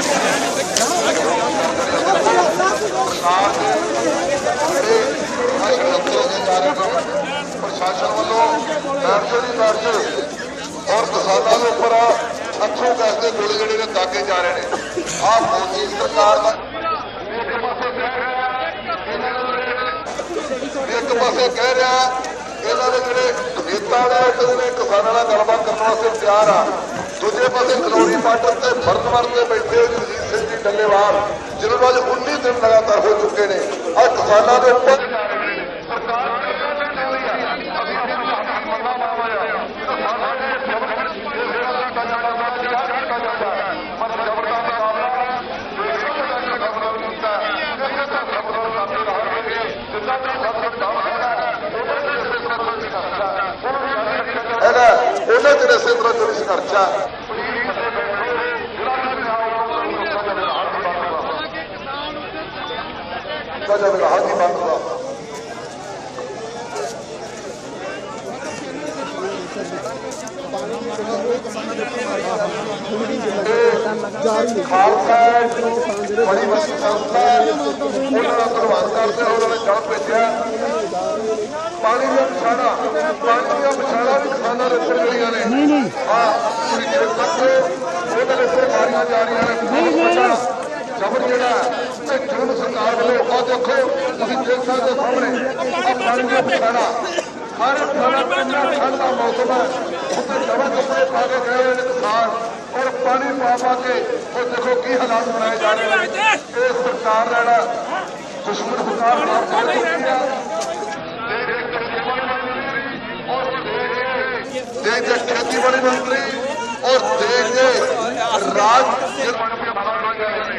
ਪ੍ਰਸ਼ਾਸਨ ਵੱਲੋਂ ਦਰਜੇ ਦਰਜ ਔਰ ਕਿਸਾਨਾਂ ਦੇ ਉੱਪਰ ਅੱਥੋਂ ਗੈਸ ਦੇ ਗੋਲੇ ਜਿਹੜੇ ਨੇ ਦਾਗੇ ਜਾ ਰਹੇ ਨੇ ਆਹ ਮੋਦੀ ਸਰਕਾਰ ਦਾ ਇੱਕ ਪਾਸੇ ਕਹਿ ਰਿਹਾ ਇਹਨਾਂ ਦੇ ਜਿਹੜੇ ਨੇਤਾ ਨੇ ਉਹ ਕਿਸਾਨਾਂ ਨਾਲ ਗੱਲਬਾਤ ਕਰਨ ਵਾਸਤੇ ਤਿਆਰ ਆ دوسے پسے کلوڑی پارڈر سے فرد مرد میں بیٹھے ہو جو گلجیت جی ڈلے وار کو آج انیس دن لگاتا ہو چکے نے اور کسانوں دے پر گھر چاہیے ਕੀਤਾ ਜਾਵੇਗਾ ਹਾਜੀ ਬੰਦ ਦਾ ਖਾਲਸਾ ਬੜੀ ਵੱਡੀ ਸੰਸਥਾ ਉਹਨਾਂ ਦਾ ਧੰਨਵਾਦ ਕਰਦੇ ਹਾਂ ਉਹਨਾਂ ਨੇ ਜਲ ਭੇਜਿਆ ਪਾਣੀ ਦਾ ਪਛਾਣਾ ਪਾਣੀ ਦਾ ਪਛਾਣਾ ਵੀ ਕਿਸਾਨਾਂ ਦੇ ਉੱਪਰ ਜਿਹੜੀਆਂ ਨੇ ਨਹੀਂ ਨਹੀਂ ਹਾਂ ਪੂਰੀ ਦੇਰ ਤੱਕ ਉਹਦੇ ਉੱਪਰ ਮਾਰੀਆਂ ਜਾ ਰਹੀਆਂ ਨੇ ਜ਼ਬਰ ਜਿਹੜਾ اور اور اور دیکھو دیکھو دیکھ سامنے ہر کا موسم ہے کپڑے پا پا پا کے کے گئے پانی کی حالات بنائے جا رہے ہیں جاشم سرکار رہنا کر دیکھ دیکھ کھیتی باڑی منتری اور دیش کے راج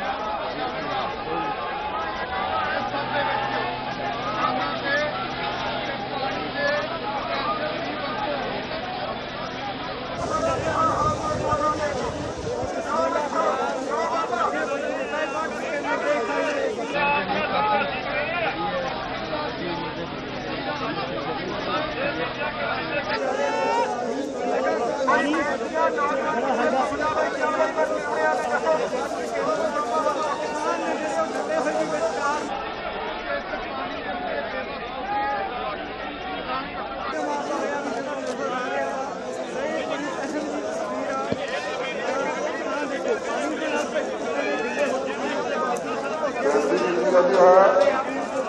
جو ہے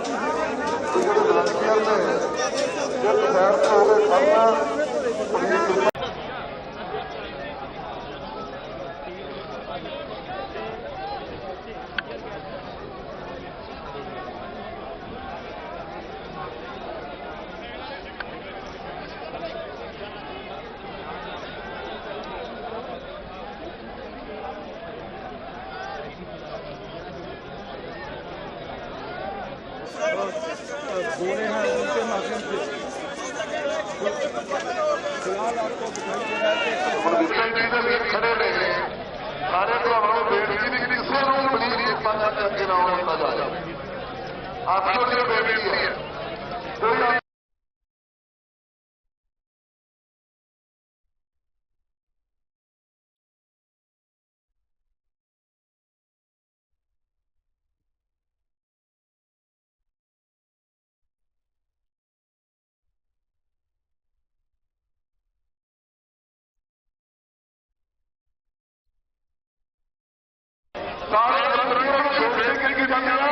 جو جو ہیں ان کے سے آپ کو دے رہا ہے جی کھڑے ہوئے سارے بیٹھ کی نکلی سے روم بنی سوچے لوگ آ جا آپ کو بیٹی ہوئی ہے سارے دھنیہ